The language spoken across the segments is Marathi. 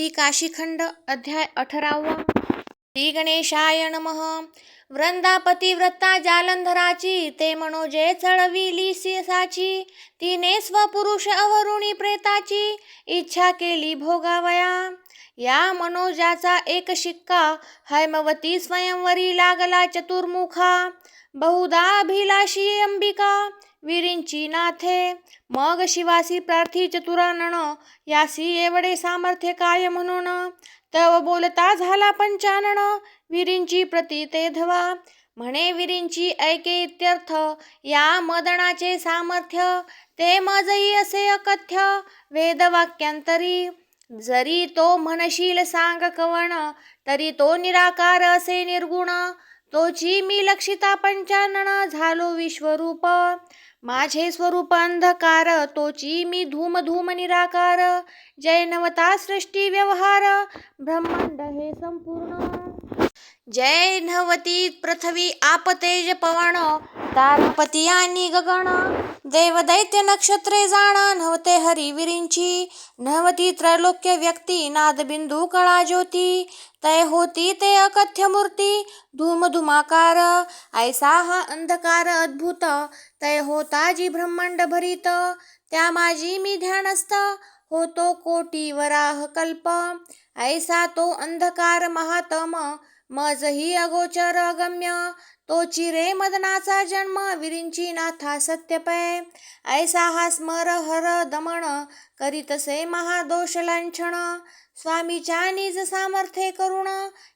श्री काशीखंड अध्याय अठरावा. श्री गणेशाय नमः. वृंदापती व्रता जालंधराची ते मनोजे चळविली साची. तिने स्वपुरुष अवरुणी प्रेताची इच्छा केली भोगावया. या मनोजाचा एक शिक्का हैमवती स्वयंवरी लागला चतुर्मुखा. बहुधा अभिलाषी अंबिका विरींची नाथे. मग शिवासी प्रार्थी चतुरानन यासी एवढे सामर्थ्य काय म्हणून? तव बोलता झाला पंचानन विरींची प्रती ते धवा. म्हणे विरींची ऐके इत्यर्थ या मदनाचे सामर्थ्य ते मजई असे अकथ्य वेदवाक्यांतरी. जरी तो म्हणशील सांग कवण तरी तो निराकार असे निर्गुण. तोची मी लक्षिता पंचानन झालो विश्वरूप. माझे स्वरूप अंधकार तोची मी धूम धूम निराकार. जय नवता सृष्टी व्यवहार ब्रह्मांड हे संपूर्ण. जय नवती पृथ्वी आपतेज पवन तारापती आणि गगन देवदैत्य नक्षत्रे जाणा नवते हरिविरींची. नव्हती नवती त्रैलोक्य व्यक्ती नादबिंदू कळा ज्योती तय होती ते अकथ्य मूर्ती धूमधुमाकार. ऐसा हा अंधकार अद्भुत. तय होता जी ब्रह्मांड भरित. त्या माझी मी ध्यानस्थ. होतो कोटी वराह कल्प. ऐसा तो अंधकार महातम. मजही अगोचर अगम्य. तो चिरे मदनाचा जन्म विरिंची नाथा सत्यपय ऐसा हा स्मर हर दमन करीतसे महादोष लांछण स्वामीच्या निज सामर्थ्ये करुण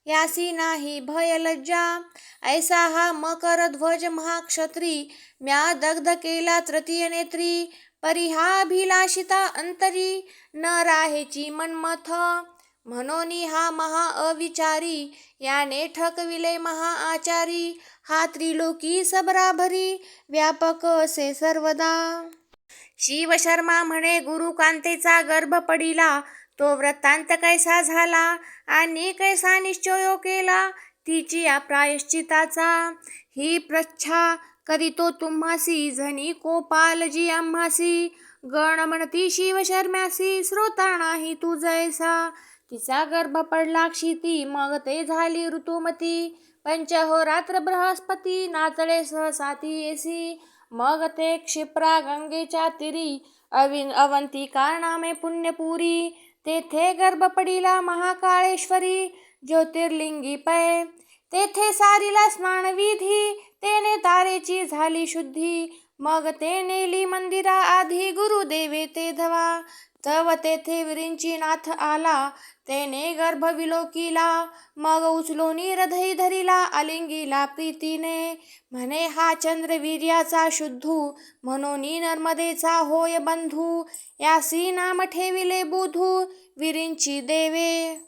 यासी नाही भय लज्जा. ऐसा हा मकर ध्वज महाक्षत्री म्या दग्ध केला तृतीय नेत्री. परिहा अभिलाषिता अंतरी न राहेची मनमथ. म्हणोनी हा महा अविचारी याने ठकविले महा आचारी हा त्रिलोकी सबराभरी व्यापक असे सर्वदा. शिवशर्मा म्हणे गुरुकांतेचा गर्भ पडिला तो वृत्तांत कैसा झाला आणि कैसा निश्चयो केला तिची या प्रायश्चिताचा. ही प्रच्छा करीतो तुम्हासी झनी कोपालजी आम्हासी. गण म्हणती शिवशर्म्यासी श्रोता नाही तू जैसा. तिचा गर्भ पडला क्षिती मग ते झाली ऋतुमती. पंचहोरात्र बृहस्पती नाचळे सहसाती येसी. मग ते क्षिप्रा गंगेच्या तिरी अविन अवंती कारणामे पुण्यपुरी. तेथे गर्भ पडिला महाकाळेश्वरी ज्योतिर्लिंगी पै. तेथे सारीला स्नानविधी तेने तारेची झाली शुद्धी. मग ते नेली मंदिरा आधी गुरुदेवे ते धवा. तव तेथे विरींची नाथ आला तेने गर्भ विलोकिला मग उचलोनी हृदय धरिला आलिंगीला प्रीतीने. म्हणे हा चंद्रवीर्याचा शुद्धू म्हणोनी नर्मदेचा होय बंधू. यासी नाम ठेविले बुधू विरिंची देवे.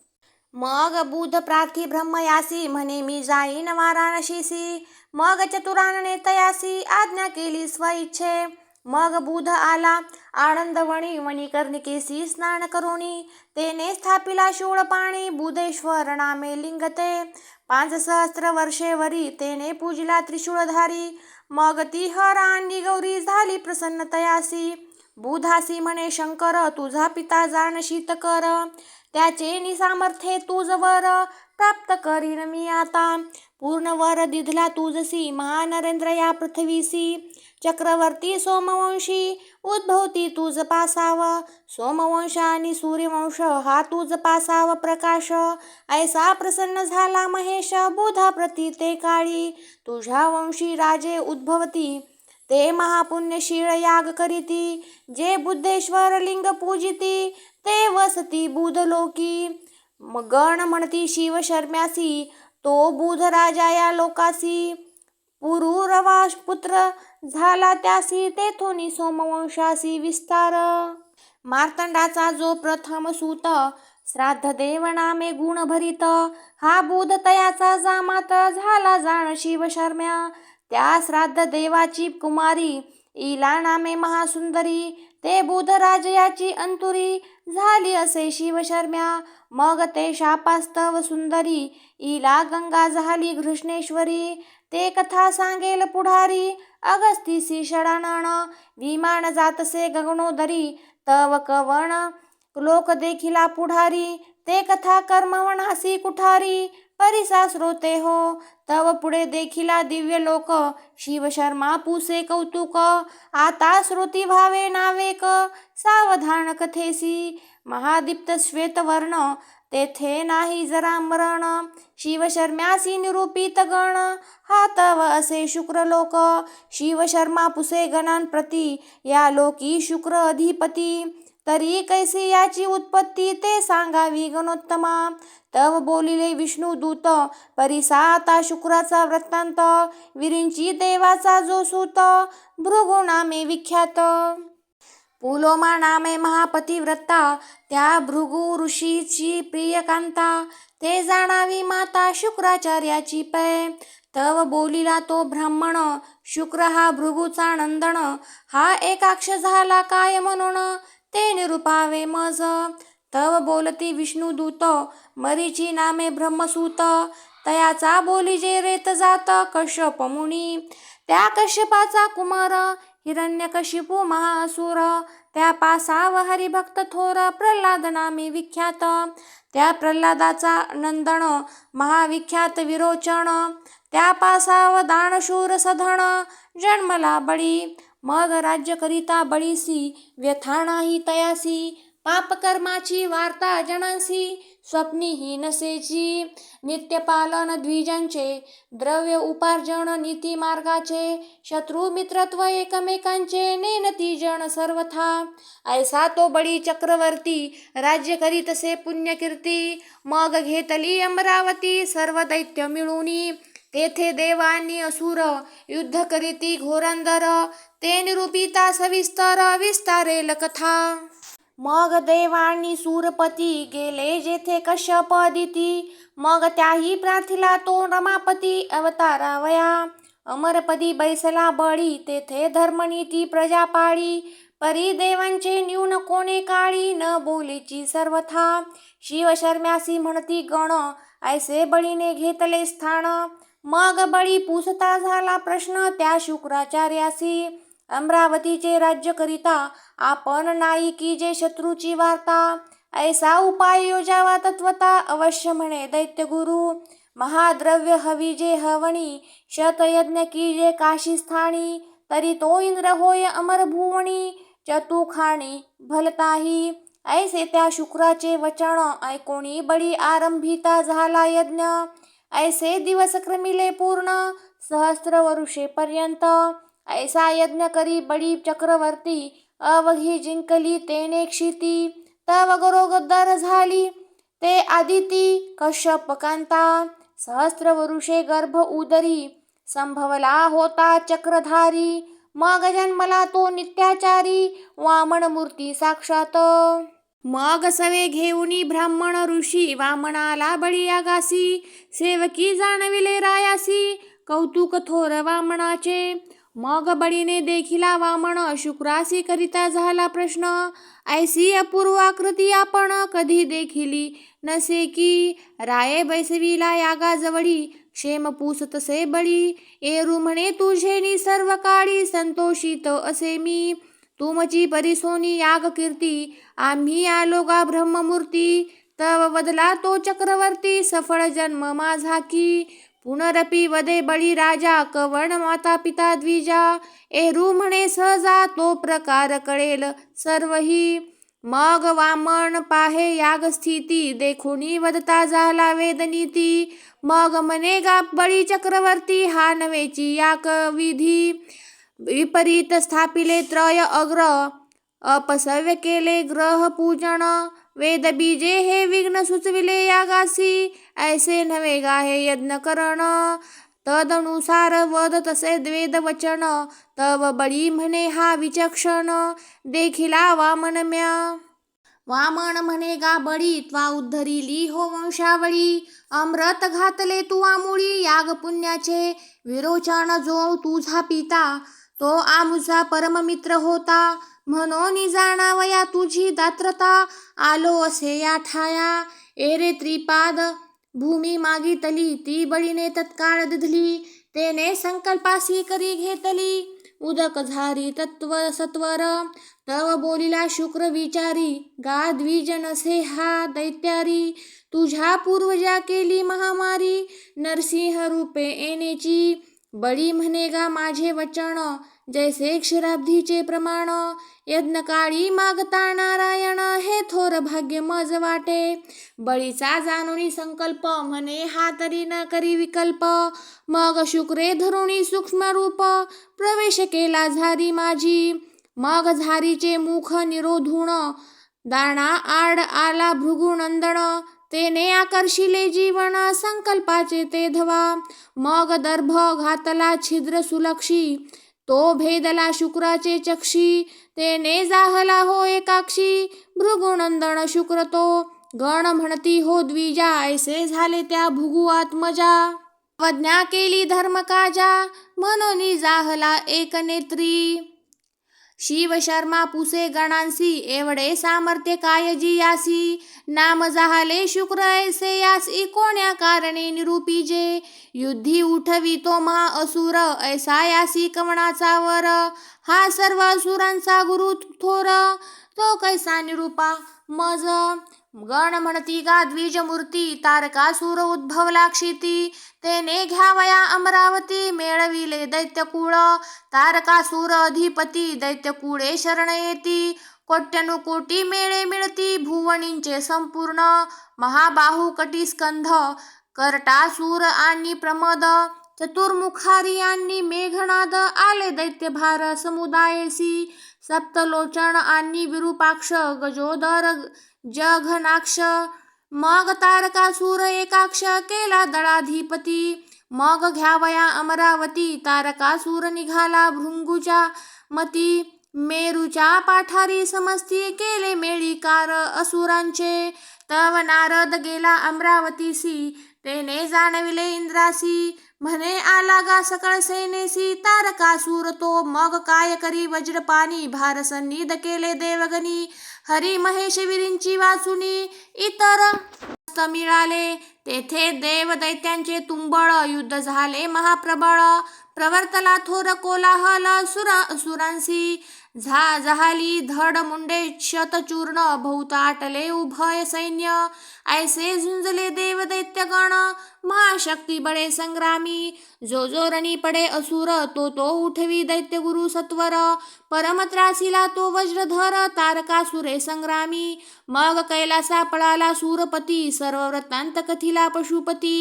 मग बुध प्रार्थी ब्रह्म यासी म्हणे मी जाईन वाराणशीसी मग चतुरानने तयासी आज्ञा केली स्वइच्छे मग बुध आला. आनंदवणी वणिकर्णिकेसी स्नान करोणी. तेने स्थापिला शूळ पाणी. बुधेश्वर नामे लिंगते. पाच सहस्र वर्षे वरी तेने पूजिला त्रिशूळधारी. मग ती हरांनी गौरी झाली प्रसन्न तयासी बुधासी म्हणे शंकर तुझा पिता जाण शीत कर त्याचे निसामर्थ्ये तुझवर प्राप्त करीन मी आता. पूर्ण वर दिधला तुझसी. महानरेंद्र या पृथ्वीसी. चक्रवर्ती सोमवंशी उद्भवती तुझ पासाव. सोमवंश आणि सूर्यवंश हा तुझ पासाव प्रकाश. ऐसा प्रसन्न झाला महेश बुधा प्रती ते काळी. तुझ्या वंशी राजे उद्भवती. ते महापुण्यशीळ याग करीती. जे बुद्धेश्वर लिंग पूजिती ते वसती बुधलोकी. गण म्हणती शिव शर्म्यासी तो बुध राजा या लोकासी. पुरुरवा पुत्र झाला त्यासी तेथोनी सोमवंशासी विस्तार. मार्तंडाचा जो प्रथम सूत श्राद्ध देव नामे गुण भरित. हा बुध तयाचा जामात झाला जाण शिव शर्म्या त्या श्राद्ध देवाची कुमारी इला नामे महासुंदरी ते बुधराज याची अंतुरी झाली असे शिवशर्म्या मग ते शापास्तव सुंदरी इला गंगा झाली घृष्णेश्वरी ते कथा सांगेल पुढारी अगस्तीसी षडानन विमान जातसे गगनोदरी तव कवण लोक देखिला पुढारी ते कथा कर्मवनासी कुठारी परिसा श्रोते हो। तव पुढे देखिला दिव्य लोक। शिवशर्मा पुसे कौतुक। आता श्रुती भावे नावेक। सावधान कथेसी। महादीप्त श्वेतवर्ण तेथे नाही जरा मरण। शिवशर्म्यासी निरूपित गण। हा तव असे शुक्रलोक शिवशर्मा पुसे गणांप्रती या लोकी शुक्र अधिपती। तरी कैसी याची उत्पत्ती ते सांगावी गणोत्तमा। तव बोलिले विष्णू दूत परिसा आता शुक्राचा वृत्तांत विरिंची देवाचा जो सूत भृगु नामे विख्यात. पुलोमा नामे महापतिव्रता त्या भृगु ऋषीची प्रियकांता ते जाणावी माता शुक्राचार्याची पै. तव बोलिला तो ब्राह्मण शुक्र हा भृगुचा नंदन हा एकाक्ष झाला काय म्हणून ते निरुपावे मज. तव बोलती विष्णुदूत मरीची नामे ब्रह्मसूत. तयाचा बोली जे रेत जात कश्यप मुनी. त्या कश्यपाचा कुमार हिरण्यकशिपू महासुर. त्या पासाव हरिभक्त थोर प्रल्हाद नामे विख्यात. त्या प्रल्हादाचा नंदन महाविख्यात विरोचन. त्या पासाव दानशूर सधन जन्मला बळी. मग राज्य करिता बळीसी व्यथा नाही तयासी. पापकर्माची वार्ता जनांसी स्वप्नी ही नसेची नित्यपालन द्विजांचे द्रव्य उपार्जन नीती मार्गाचे शत्रू मित्रत्व एकमेकांचे नेनती जण सर्वथा. ऐसा तो बळी चक्रवर्ती राज्य करीतसे पुण्यकीर्ती मग घेतली अमरावती सर्व दैत्य मिळूनी. तेथे देवानी असुर युद्ध करीती घोरंदर ते निरूपिता सविस्तर विस्तारेल कथा. मग देवांनी सूरपती गेले जेथे कश्यप दिती मग त्याही प्रार्थीला तो रमापती अवतारावया. अमरपदी बैसला बळी तेथे धर्मनीती प्रजा पाळी परी देवांचे न्यून कोणे काळी न बोलीची सर्वथा. शिवशर्म्यासी म्हणती गण ऐसे बळीने घेतले स्थान. मग बळी पुसता झाला प्रश्न त्या शुक्राचार्यासी. अमरावतीचे राज्य करिता आपण नाही की जे शत्रूची वार्ता. ऐसा उपाय योजावा तत्वता अवश्य म्हणे दैत्यगुरु. महाद्रव्य हवी जे हवणी शतयज्ञ की जे काशी स्थानी तरी तो इंद्र होय अमर भुवणी चतुखाणी भलताही. ऐसे त्या शुक्राचे वचन ऐकोणी बळी आरंभिता झाला यज्ञ. ऐसे दिवस क्रमिले पूर्ण सहस्र वर्षेपर्यंत ऐसा यज्ञ करी बळी चक्रवर्ती अवघी जिंकली तेने क्षिती तव गरोगदर झाली ते आदिती कश्यप कांता सहस्त्र वरुषे गर्भ उदरी संभवला होता चक्रधारी मग जन्मला तो नित्याचारी वामन मूर्ती साक्षात. मग सवे घेऊनी ब्राह्मण ऋषी वामनाला बळी आगासी सेवकी जाणविले रायासी कौतुक थोर वामनाचे मग बळीने देखिला वामन शुक्रासी करिता झाला प्रश्न. ऐसी अपूर्व आकृती आपण कधी देखिली नसे की राये बैसवीला यागाजवळी क्षेम पुसतसे बळी. एरू म्हणे तुझे सर्व काळी संतोषित असे मी. तुमची परिसोनी याग कीर्ती आम्ही आलो गा ब्रह्ममूर्ती. तव वदला तो चक्रवर्ती सफळ जन्म माझा की. पुनरपि वदे बळी राजा कवण माता पिता द्विजा एरू म्हणे सहजा तो प्रकार कळेल सर्वही. मग वामन पाहे याग स्थिती देखुनी वदता झाला वेदनीती. मग मने गा बळी चक्रवर्ती हा नवेची याक विधी विपरीत स्थापिले त्रय अग्र अपसव्य केले ग्रह पूजन. वेद बीजे हे विघ्न सुचविले यागासी. ऐसे नव्हे गाहे यज्ञ करण. तदनुसार वद तसे वेद वचन. तव बळी म्हणे हा विचक्षण. देखिला वामनम्या वामन म्हणे गा बळी त्वा उद्धरिली हो वंशावळी. अमृत घातले तू आमुळी याग पुण्याचे. विरोचन जो तुझा पिता तो आमुचा परममित्र होता. म्हणून जाणावया तुझी दात्रता? आलो असे या ठाया. एरे त्रिपाद भूमी मागितली ती बळीने तत्काळ दिधली. तेने संकल्पासी करी घेतली. उदक झारी तत्व सत्वर. तव बोलिला शुक्र विचारी. गा द्विजनसे हा दैत्यारी. तुझ्या पूर्वजा केली महामारी. नरसिंह रूपे येण्याची. बळी म्हणे गा माझे वचन. जैसे क्षीराब्धीचे प्रमाण यज्ञकाळी मागता नारायण हे थोर भाग्य मज वाटे. बळीचा जाणुनी संकल्प म्हणे हा तरी न करी विकल्प. मग शुक्रे धरुणी सूक्ष्म रूप प्रवेश केला झारी माझी. मग झारीचे मुख निरोधुण दाणा आड आला भृगुनंदन तेने आकर्षिले जीवन संकल्पाचे ते धवा. मग दर्भ घातला छिद्र सुलक्षी. तो भेदला शुक्राचे चक्षी तेने जाहला हो एकाक्षी. भृगुनंदन शुक्र तो गण म्हणती हो द्विजा. ऐसे झाले त्या भुगु आत्मजा. वज्ञा केली धर्म काजा म्हणून जाहला एक नेत्री शिव शर्मा पुसे गणांसी एवढे सामर्थ्य कायजी यासी? नाम जहाले शुक्र ऐसे यासी कोण्या कारणे निरूपीजे युद्धी उठवी तो महा असुर ऐसा यासी कवणाचा वर. हा सर्व असुरांचा गुरु थोर तो कैसा निरूपा मज? गण म्हणती गा द्विजमूर्ती मूर्ती उद्भवला क्षिती तेने घ्यावया अमरावती मेळविले दैत्यकुळ तारकासूर अधिपती दैत्यकुळे शरण येती कोट्यनुकोटी मेळे मिळती भुवनींचे संपूर्ण महाबाहू कटिस्कंध कर्टासूर आणि प्रमद चतुर्मुखारी आणि मेघनाद आले दैत्यभार समुदायसी सप्तलोचन आणि विरूपाक्ष गजोदर जघनाक्ष मग तारकासूर एकाक्ष केला दळाधिपती मग घ्यावया अमरावती तारकासूर निघाला भृंगूच्या मती मेरूच्या पाठारी समस्ती केले मेळीकार असुरांचे तव नारद गेला अमरावतीसी तेने जाणविले इंद्रासी म्हणे आला गा सकळ सेनेसी तारकासूर तो मग काय करी वज्रपाणी भार सन्निध केले देवगणी हरी महेश विरींची वाचुनी इतर मिळाले. तेथे देव दैत्यांचे तुंबळ युद्ध झाले महाप्रबळ प्रवर्तला थोर कोलाहल सुरा सुरांसी झा जहाली धड मुंडे शतचूर्ण भोवताटले उभय सैन्य. ऐसे झुंजले देव दैत्यगण महाशक्ती बळे संग्रामी. जो जो रणी पडे असुर तो तो उठवी दैत्य गुरु सत्वर. परमत्रासीला तो वज्रधर तारकासुरे संग्रामी. मग कैलासा पळाला सूरपती सर्व वृत्तांत कथिला पशुपती.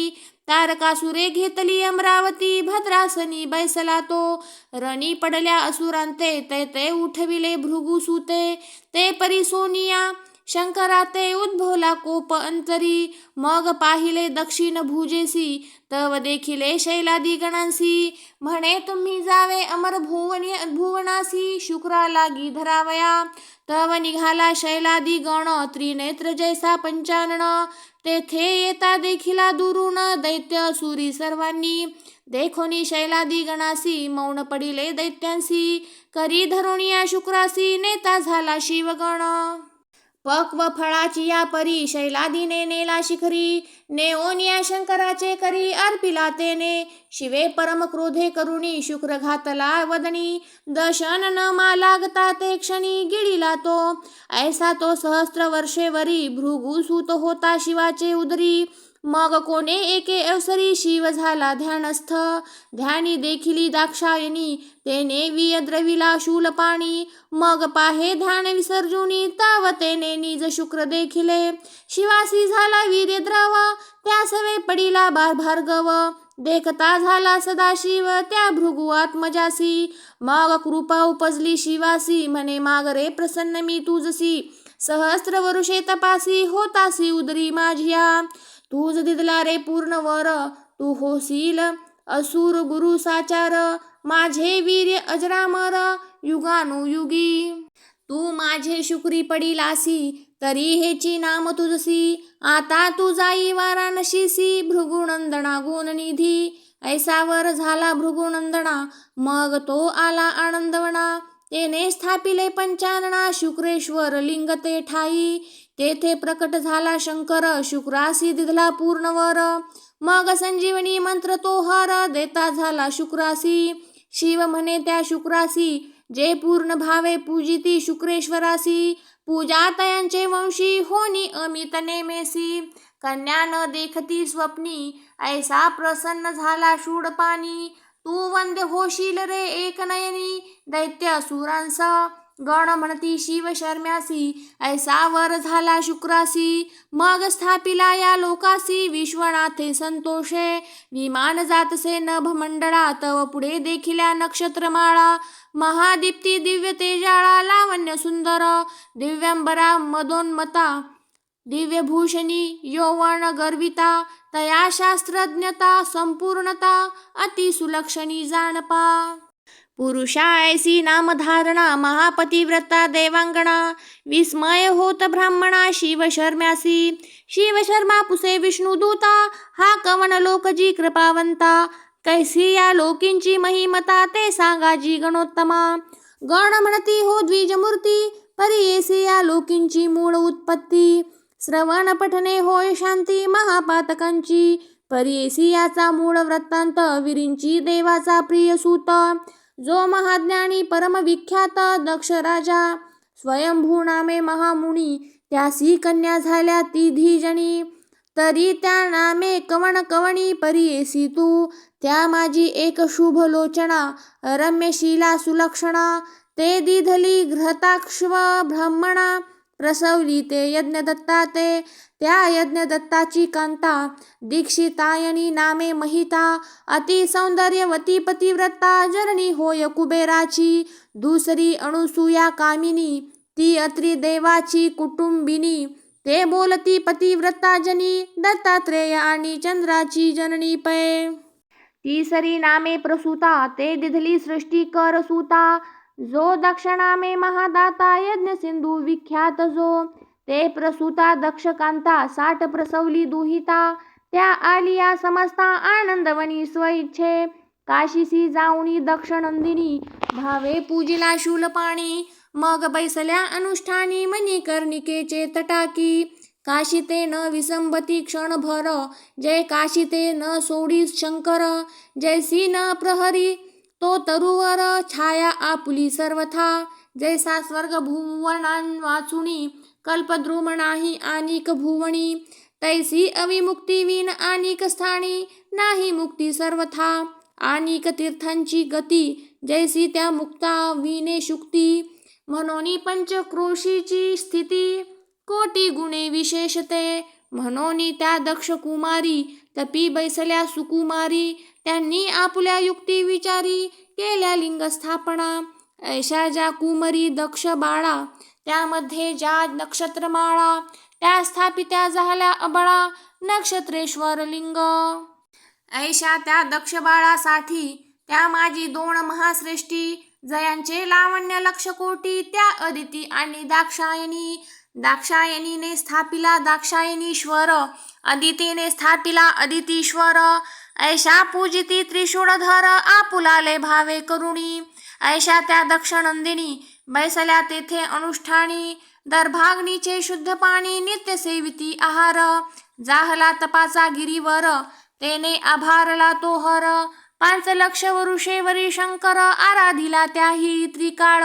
तारकासुरे घेतली अमरावती भद्रासनी बैसला तो. रणी पडल्या असुरांते ते ते उठविले भृगुसुते ते परी सोनिया शंकरा ते उद्भवला कोप अंतरी. मग पाहिले दक्षिण भुजेसी तव देखिले शैलादी गणांसी. म्हणे तुम्ही जावे अमर भुवनी भुवनासी शुक्रा लागी धरावया. तव निघाला शैलादी गण त्रिनेत्र जैसा पंचानन. तेथे येता देखिला दुरून दैत्य सुरी सर्वांनी. देखोनी शैलादी गणासी मौन पडिले दैत्यांसी. करी धरुणिया शुक्रासी नेता झाला शिवगण. पक्व फळाची या परी शैलादीने नेला शिखरी. नेओनिया शंकराचे करी अर्पिला तेने. शिवे परम क्रोधे करुणी शुक्र घातला वदनी. दशन न मा लागता ते क्षणी गिळीला तो. ऐसा तो सहस्त्र वर्षे वरी भृगुसूत होता शिवाचे उदरी. मग कोणे एके अवसरी शिव झाला ध्यानस्थ. ध्यानी देखिली दाक्षायणी तेने वियद्रविला शूलपाणी मग पाहे ध्यान विसर्जुनी ताव तेने निज शुक्र देखिले. शिवासी झाला वीर्यद्रव त्या सवे पडिला बार भार्गव. देखता झाला सदाशिव त्या भृगु आत्मजासी. मग कृपा उपजली शिवासी म्हणे मागरे प्रसन्न मी तुझसी. सहस्र वरुषे तपासी होतासी उदरी माझिया. तूज दिदला रे पूर्ण वर तू होशील असुर गुरु साचार माझे वीर्य अजरामर युगानुयुगी. तू माझे शुक्री पडिलासी तरी हेची नाम तुझसी आता तू जाई वाराणशीसी भृगुनंदना गुणनिधी ऐसावर झाला भृगुनंदना मग तो आला आनंदवना. तेने स्थापिले पंचानना शुक्रेश्वर लिंग ते ठाई. तेथे प्रकट झाला शंकर शुक्रासी दिधला पूर्णवर. मग संजीवनी मंत्र तो हर देता झाला शुक्रासी. शिव म्हणे त्या शुक्रासी जे पूर्ण भावे पूजिती शुक्रेश्वरासी. पूजा तयांचे वंशी होनी अमित नेमेसी. कन्या न देखती स्वप्नी ऐसा प्रसन्न झाला शूडपाणी तू वंद्य होशील रे एक नयनी दैत्य सुरांसा. गण म्हणती शिव शर्म्यासी ऐसा वर झाला शुक्रासी. मग स्थापिला या लोकासी. विश्वनाथे संतोषे. विमान जातसे नभमंडळा तव पुढे देखिल्या नक्षत्रमाळा. महादीप्ती दिव्य तेजाळा. लावण्य सुंदर. दिव्यांबरा मदोन्मता. दिव्यभूषणी यौवन गर्विता. तया शास्त्रज्ञता संपूर्णता. अतिसुलक्षणी जाणपा. पुरुषा ऐसी नामधारणा महापतिव्रता देवांगणा विस्मय होत ब्राह्मणा शिव शर्म्यासी शिव शर्मा पुसे विष्णुदूता हा कवन लोकजी कृपावंता. कैसी या लोकींची महिमता ते सांगा जी गणोत्तमा. गण म्हणती हो द्विजमूर्ती परी येसी या लोकींची मूळ उत्पत्ती. श्रवण पठने होय शांती महापातकांची. परी याचा मूळ वृत्तांत विरींची देवाचा प्रिय सूत. जो महाज्ञानी परमविख्यात दक्ष राजा स्वयंभू नामे महामुनी त्यासी कन्या झाल्या ती धीजणी तरी त्या नामे कवण कवणी परियेसी तू त्या माझी एक शुभ लोचना रम्यशीला सुलक्षणा. ते दिधली घृताक्ष्व ब्राह्मणा. प्रसवली ते यज्ञदत्ता ते त्या यज्ञदत्ताची कांता दीक्षितायणी नामे महिता अति सौंदर्यवती पतिव्रता जननी होय कुबेराची दुसरी अणुसुया कामिनी ती अत्री देवाची कुटुंबिनी ते बोलती पतिव्रता जनी दत्तात्रेय आणि चंद्राची जननी पै. तिसरी नामे प्रसूता ते दिधली सृष्टी कर जो दक्षिणा मे महादाता यज्ञ सिंधू विख्यात जो ते प्रसूता दक्षकांता साठ प्रसवली दुहिता त्या आलिया समस्ता आनंदवनी स्वइच्छे काशीसी जाऊनी दक्षनंदिनी भावे पूजिला शूलपाणी मग बैसल्या अनुष्ठानी मणिकर्णिकेचे तटाकी काशिते न विसंबती क्षणभर जय काशिते न सोडी शंकर जैसी न प्रहरी तो तरुवर छाया आपुली सर्वथा. जैसा स्वर्ग भुवनां वाचुणी कल्पद्रुम नाही आनिक भुवणी. तैसी अविमुक्ती विन आनिक स्थानी नाही मुक्ती सर्वथा. आनिक तीर्थांची गती जैसी त्या मुक्ता विने शुक्ती. म्हणोनी पंचक्रोशीची स्थिती कोटी गुणे विशेषते. म्हणोनी त्या दक्ष कुमारी तपी बैसल्या सुकुमारी त्यांनी आपल्या युक्ती विचारी केल्या लिंग स्थापना ऐशा ज्या कुमरी दक्ष बाळा त्यामध्ये ज्या नक्षत्रमाळा त्या स्थापित्या झाल्या अबळा नक्षत्रेश्वर लिंग. ऐशा त्या दक्ष बाळासाठी त्या माझी दोन महाश्रेष्ठी जयांचे लावण्य लक्ष कोटी त्या अदिती आणि दाक्षायणी दाक्षायणीने स्थापिला दाक्षायणीश्वर अदितीने स्थापिला अदितीश्वर. ऐशा पूजिती त्रिशूळधर आपुलाले भावे करुणी. ऐशा त्या दक्षनंदिनी बैसल्या तेथे अनुष्ठानी. दर्भाग्नीचे शुद्ध पाणी नित्य सेविती आहार. जाहला तपाचा गिरीवर तेने आभारला तो हर पाच लक्ष वरुषेवरी शंकर आराधिला त्याही त्रिकाळ.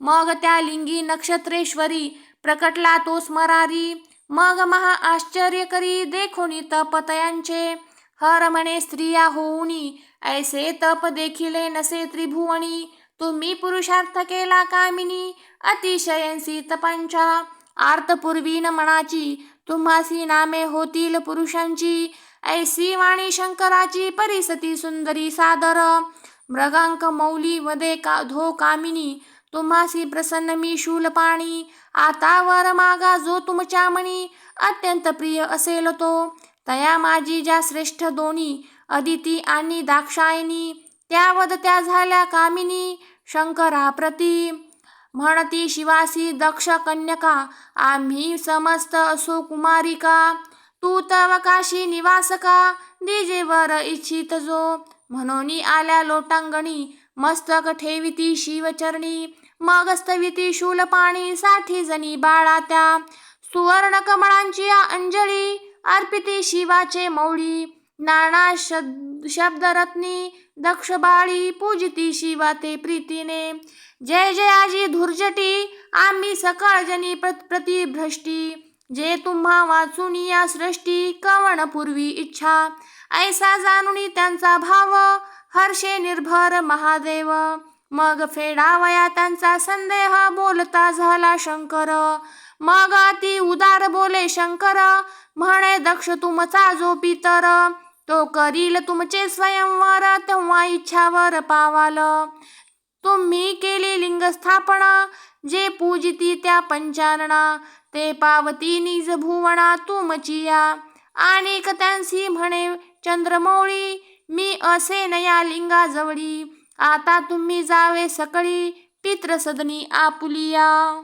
मग त्या लिंगी नक्षत्रेश्वरी प्रकटला तो स्मरारी. मग महा आश्चर्य करी देखोनी तपतयांचे हर म्हणे स्त्रिया होऊनी ऐसे तप देखिले नसे त्रिभुवनी. तुम्ही पुरुषार्थ केला कामिनी अतिशयंसी तपांच्या. आर्तपूर्वीन मनाची तुम्हासी नामे होतील पुरुषांची. ऐसी वाणी शंकराची परिसती सुंदरी सादर. मृगांक मौली वदे का धो कामिनी तुम्हासी प्रसन्न मी शूलपाणी आता वर मागा जो तुमच्या मनी अत्यंत प्रिय असेल तो. तया माझी ज्या श्रेष्ठ दोन्ही अदिती आणि दाक्षायणी. त्या वदत्या झाल्या कामिनी. शंकरा प्रती. म्हणती शिवासी दक्ष कन्यका. आम्ही समस्त असो कुमारिका. तू तव काशी निवासका. दिजेवर इच्छित जो. म्हणून आल्या लोटांगणी. मस्तक ठेविती शिवचरणी मागस्तविती शूलपाणी साठी जणी बाळा त्या सुवर्ण कमळांची अंजली अर्पिती शिवाचे मौळी नाना शब्द शब्दरत्नी दक्ष बाळी पूजिती शिवा ते प्रीतीने. जय जयाजी धुर्जटी आम्ही सकाळजनी प्रतिभ्रष्टी. जे तुम्हा वाचून या सृष्टी कवण पूर्वी इच्छा. ऐसा जाणून त्यांचा भाव हर्षे निर्भर महादेव. मग फेडावया त्यांचा संदेह बोलता झाला शंकर. मग अति उदार बोले शंकर म्हणे दक्ष तुमचा जो पितर तो करील तुमचे स्वयंवर तेव्हा इच्छावर पावाल. तुम्ही केली लिंग स्थापना जे पूजिती त्या पंचारणा ते पावती निज भुवना तुमचिया आणि त्यांसी म्हणे चंद्रमौळी मी असे नया लिंगाजवळी आता तुम्ही जावे सकळी पित्रसदनी आपुलिया.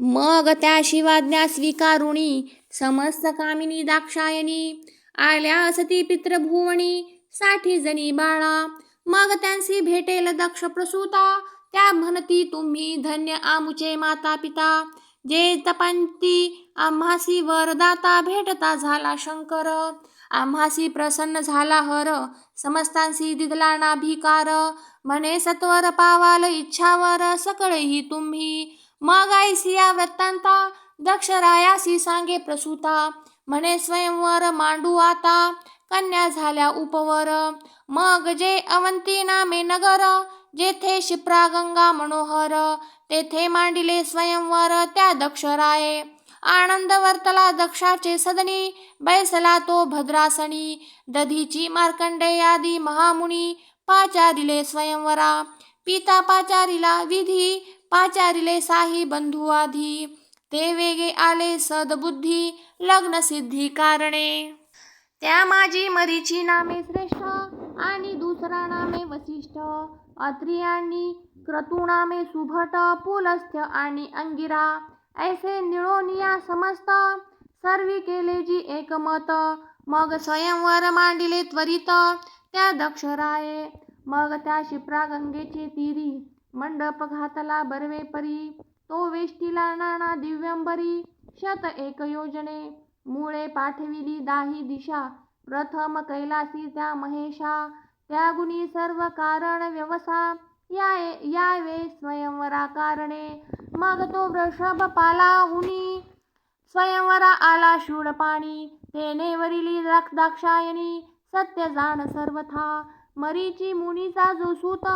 मग त्या शिवाज्ञा स्वीकारुणी समस्त कामिनी दाक्षायणी आल्या असती पितृभुवणी साठी जणी बाळा. मग त्यांची भेटेल दक्ष प्रसूता त्या म्हणती तुम्ही धन्य आमुचे माता पिता जे तपंती आम्हासी वरदाता भेटता झाला शंकर. आम्हासी प्रसन्न झाला हर. समस्तांसी दिदला नाभिकार म्हणे सत्वर पावाल इच्छावर सकळही तुम्ही. मग ऐसिया वृत्तांता दक्षरायासी सांगे प्रसूता. म्हणे स्वयंवर मांडू आता कन्या झाल्या उपवर. मग जे अवंती नामे नगर जेथे शिप्रा गंगा मनोहर तेथे मांडिले स्वयंवर त्या दक्षराये. आनंद वर्तला दक्षाचे सदनी बैसला तो भद्रासनी दधीची मार्कंडेयादी महामुनी पाचारिले स्वयंवरा पिता पाचारीला विधी पाचारिले साही बंधू आधी. ते वेगे आले सदबुद्धी लग्न सिद्धी कारणे. त्या माझी मरीची नामे श्रेष्ठ आणि दुसरा नामे वसिष्ठ. अत्रियांनी क्रतुनामे सुभट पुलस्थ आणि अंगिरा. ऐसे निळोनिया समस्त सर्वी केले जी एकमत मग स्वयंवर मांडिले त्वरित त्या दक्षराये मग त्या शिप्रा गंगेचे तीरी मंडप घातला बरवे परी तो वेष्टीला नाना दिव्यंबरी शत एक योजने मुळे पाठविली दाही दिशा प्रथम कैलासी त्या महेशा त्या गुणी सर्व कारण व्यवसा या यावे स्वयंवरा कारणे. मग तो वृषभ पाला उनी. स्वयंवरा आला शूळपाणी तेने वरिली दाक्षायणी सत्य जाण सर्वथा. मरीची मुनीचा जो सूत.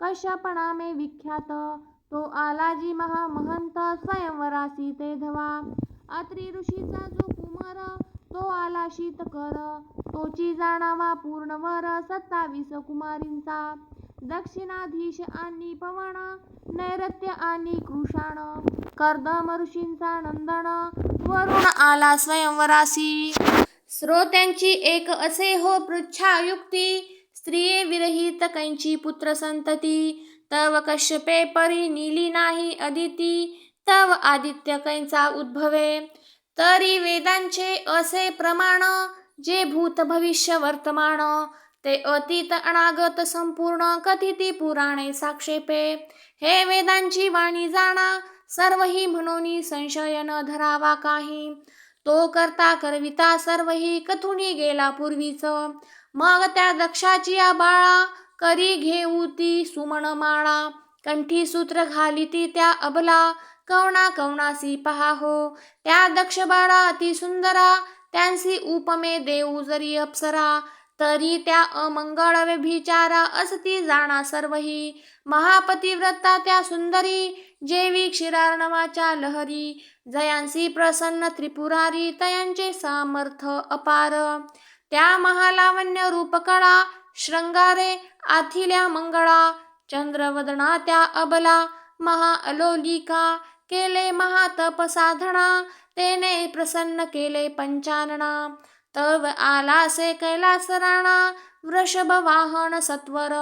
कश्यपणामे विख्यात. तो आलाजी महामहंत. स्वयंवरासी ते धवा. अत्रि ऋषीचा जो कुमार. तो आला शीतकर. तोची जाणावा पूर्णवर सत्तावीस कुमारींचा. दक्षिणाधीश आणि पवन नैऋत्य आणि कृषाण कर्दम ऋषींचा नंदन वरुण आला स्वयंवरासी. श्रोत्यांची एक असे हो पृच्छा युक्ती स्त्रिये विरहित कैंची पुत्र संतती. तव कश्यपे परी नीली नाही अदिती तव आदित्य कैंचा उद्भवे. तरी वेदांचे असे प्रमाण जे भूत भविष्य वर्तमान ते अतीत अनागत संपूर्ण कथिती पुराणे साक्षेपे. हे वेदांची वाणी जाणा सर्वही म्हणून संशय न धरावा काही. तो करता करविता सर्वही कथुनी गेला पूर्वीच. मग त्या दक्षाची या बाळा करी घेऊ ती सुमन माळा. कंठी सूत्र घाली ती त्या अबला कवणा कवणासी पहा हो. त्या दक्ष बाळा अति सुंदरा त्यांसी उपमे देऊ जरी अप्सरा. तरी त्या अमंगळ व्यभिचारा असती जाणा सर्वही. महापतिव्रता त्या सुंदरी जेवी क्षीरार्णवाच्या लहरी. जयांसी प्रसन्न त्रिपुरारी तयांचे सामर्थ अपार. त्या महालावण्य रूपकळा शृंगारे आथिल्या मंगळा. चंद्रवदना त्या अबला महाअलोलिका केले महातप साधना तेने प्रसन्न केले पंचानना तव आलासे कैलास राणा वृषभ वाहन सत्वर.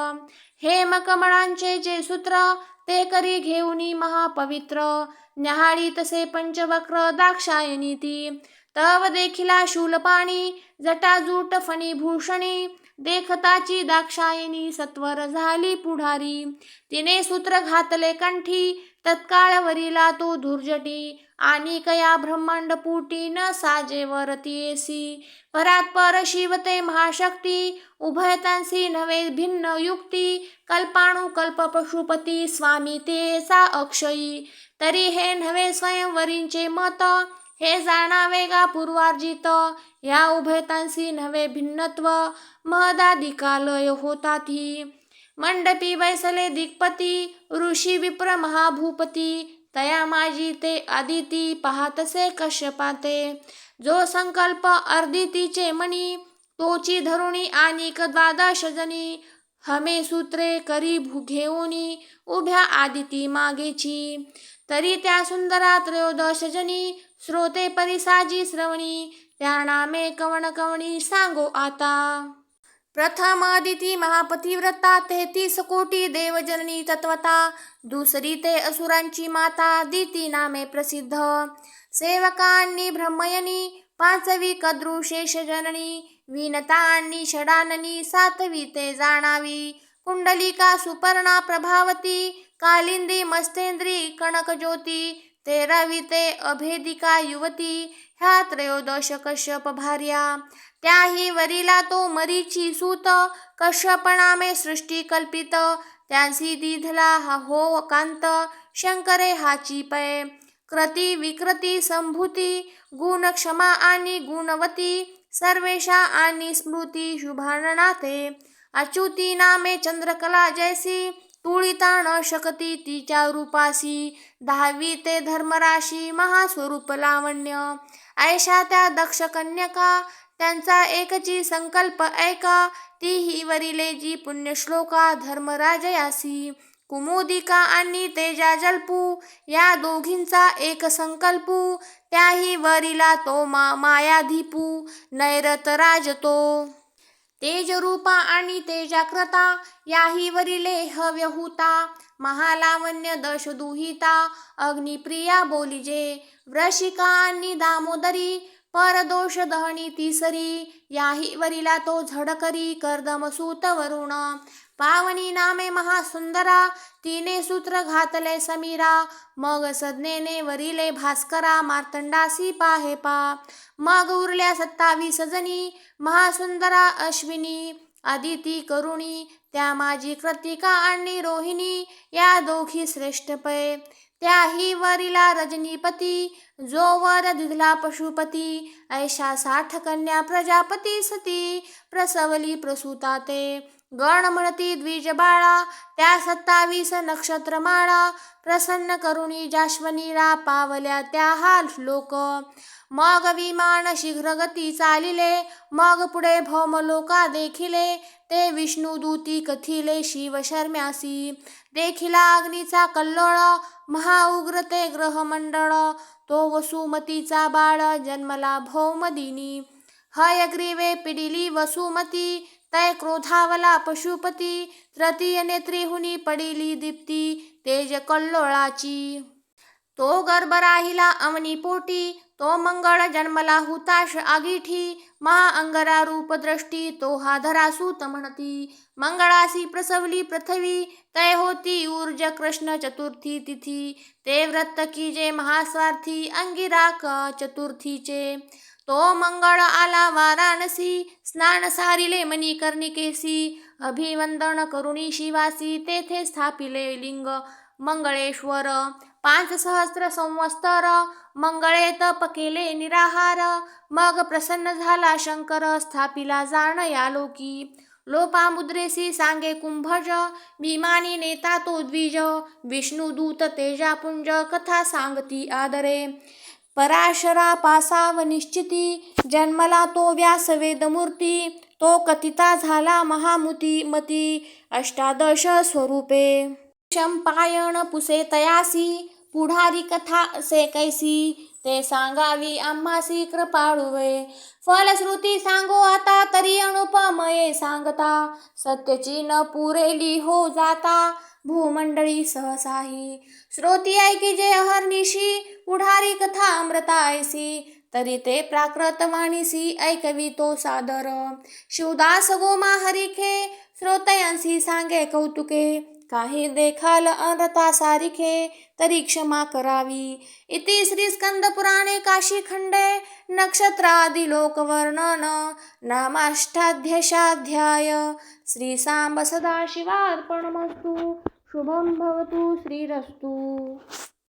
हेमकमळांचे जे सूत्र ते करी घेऊनी महापवित्र. न्याहाळी तसे पंचवक्र दाक्षायनी ती. तव देखिला शूलपाणी जटाजूट फणीभूषणी देखताची दाक्षायणी सत्वर झाली पुढारी. तिने सूत्र घातले कंठी तत्काळ वरिला तो धुर्जटी आणि कया ब्रह्मांड पुटी न साजे वरती परात पर शिवते महाशक्ती उभयतांसी नवे भिन्न युक्ती कल्पाणू कल्प पशुपती स्वामी ते सा अक्षयी. तरी हे नवे स्वयंवरींचे मत हे जाणावे गा पूर्वार्जित? या उभयतांसी नवे भिन्नत्व महदादिकालय होता ती. मंडपी बैसले दिक्पती ऋषी विप्र महाभूपती तया माझी ते आदिती पाहतसे कश्यपाते जो संकल्प अर्दितीचे मणी तोची धरुणी आणि द्वादश जनी हमे सूत्रे करी घेऊनी उभ्या आदिती मागेची. तरी त्या सुंदरा त्रयोदश जनी श्रोते परिसाजी श्रवणी त्या नामे कवण कवणी सांगो आता. प्रथमादिति महापतिव्रता तेहतीस कोटी देवजननी तत्वता दुसरी ते असुरांची माता दिती नामे प्रसिद्ध. सेवकांनी ब्रह्मयनी पाचवी कद्रुशेष जननी विनतांनी आणि षडाननी सातवी ते जाणावी. कुंडलिका सुपर्णा प्रभावती कालिंदी मस्तेंद्री कणकज्योती तेरावी ते अभेदिका युवती ह्या त्रयोदश कश्यप भार्या. त्याही वरिला तो मरीची सूत कश्यपणामे सृष्टी कल्पित. त्यांसी दिधला हा हो कांत शंकरे हाची पय कृती विकृती संभूती गुण क्षमा आणि गुणवती सर्वेशा आणि स्मृती शुभाननाथे. अच्युती नामे चंद्रकला जैसी तुळिता न शकती तिच्या रूपासी दहावी ते धर्मराशी महास्वरूप लावण्य. ऐशा त्या दक्ष कन्यका. त्यांचा एकची संकल्प ऐका. ती ही वरिले जी पुण्यश्लोका धर्मराजयासी. कुमुदिका आणि तेजा जल्पू. या दोघींचा एक संकल्पू. त्याही वरिला तो मा मायाधीपू. नैरत राजतो. तेजरूपा आणि तेजाकृता याही वरिले हव्यहुता महालावण्य दश दुहिता अग्निप्रिया बोलिजे वृषिका आणि दामोदरी परदोष दहणी तिसरी याही वरिला तो झडकरी कर्दमसूत वरुण पावनी नामे महासुंदरा तिने सूत्र घातले समीरा मग सज्ञेने वरिले भास्करा मार्तंडासी पाहे पा. मग उरल्या सत्तावीस जणी महासुंदरा अश्विनी आदिती करुणी त्या माझी कृतिका आणि रोहिणी या दोघी श्रेष्ठ पै. त्याही वरिला रजनीपती जो वर दिधला पशुपती ऐशा साठ कन्या प्रजापती सती प्रसवली प्रसूता ते. गणमणती द्विज बाळा त्या सत्तावीस नक्षत्र माळा प्रसन्न करुणी जाश्वनीला पावल्या त्या हा लोक. मग विमान शीघ्रगती चालिले मग पुढे भौमलोका देखिले ते विष्णुदूती कथिले शिव शर्म्यासी. देखिला अग्नीचा कल्लोळ महाउग्र ते ग्रहमंडळ तो वसुमतीचा बाळ जन्मला भौमदिनी. हयग्रीवे पिडिली वसुमती तय क्रोधावला पशुपती तृतीय नेत्रीहुनी पडिली दीप्ती तेज कल्लोळाची. तो गर्भ राहिला अवनी पोटी तो मंगळ जन्मला हुताश आगीठी मा अंगरा रूप दृष्टी तो हा धरासूत म्हणती. मंगळासी प्रसवली पृथ्वी तय होती ऊर्ज कृष्ण चतुर्थी तिथी. ते व्रत की जे महास्वार्थी अंगिराक चतुर्थीचे. तो मंगळ आला वाराणसी स्नान सारिले मणिकर्णिकेसी अभिवंदन करुणी शिवासी तेथे स्थापिले लिंग मंगळेश्वर पाच सहस्र संवत्सर मंगळे तप केले निराहार मग प्रसन्न झाला शंकर स्थापिला जाण या लोकी. लोपामुद्रेसी सांगे कुंभज भीमानी नेता तो द्विज विष्णुदूत तेजापुंज कथा सांगती आदरे. पराशरा पासाव निश्चिती जन्मला तो व्यास वेदमूर्ती तो कथिता झाला महामुती मती अष्टादश स्वरूपे. शंपायण पुसे तयासी पुढारी कथा असे कैसी ते सांगावी आम्हासी कृपाळुवे. फलश्रुती सांगो आता तरी अनुपमये सांगता सत्यची न पुरेली हो जाता भूमंडळी सहसाही श्रोती ऐकी जे अहर्निशी पुढारी कथा अमृता ऐसी तरी ते प्राकृत वाणीसी ऐकवी तो सादर. शिवदास गोमा हरिखे श्रोतयांसी सांगे कौतुके. काही देखाल अनता सारिखे तरी क्षमा करावी. इति श्री स्कंदपुराणे काशीखंडे नक्षत्रादि लोकवर्णन नामाष्टाध्यशाध्याय. श्री सांब सदाशिवार्पणमस्तु। शुभं भवतु श्रीरस्तु।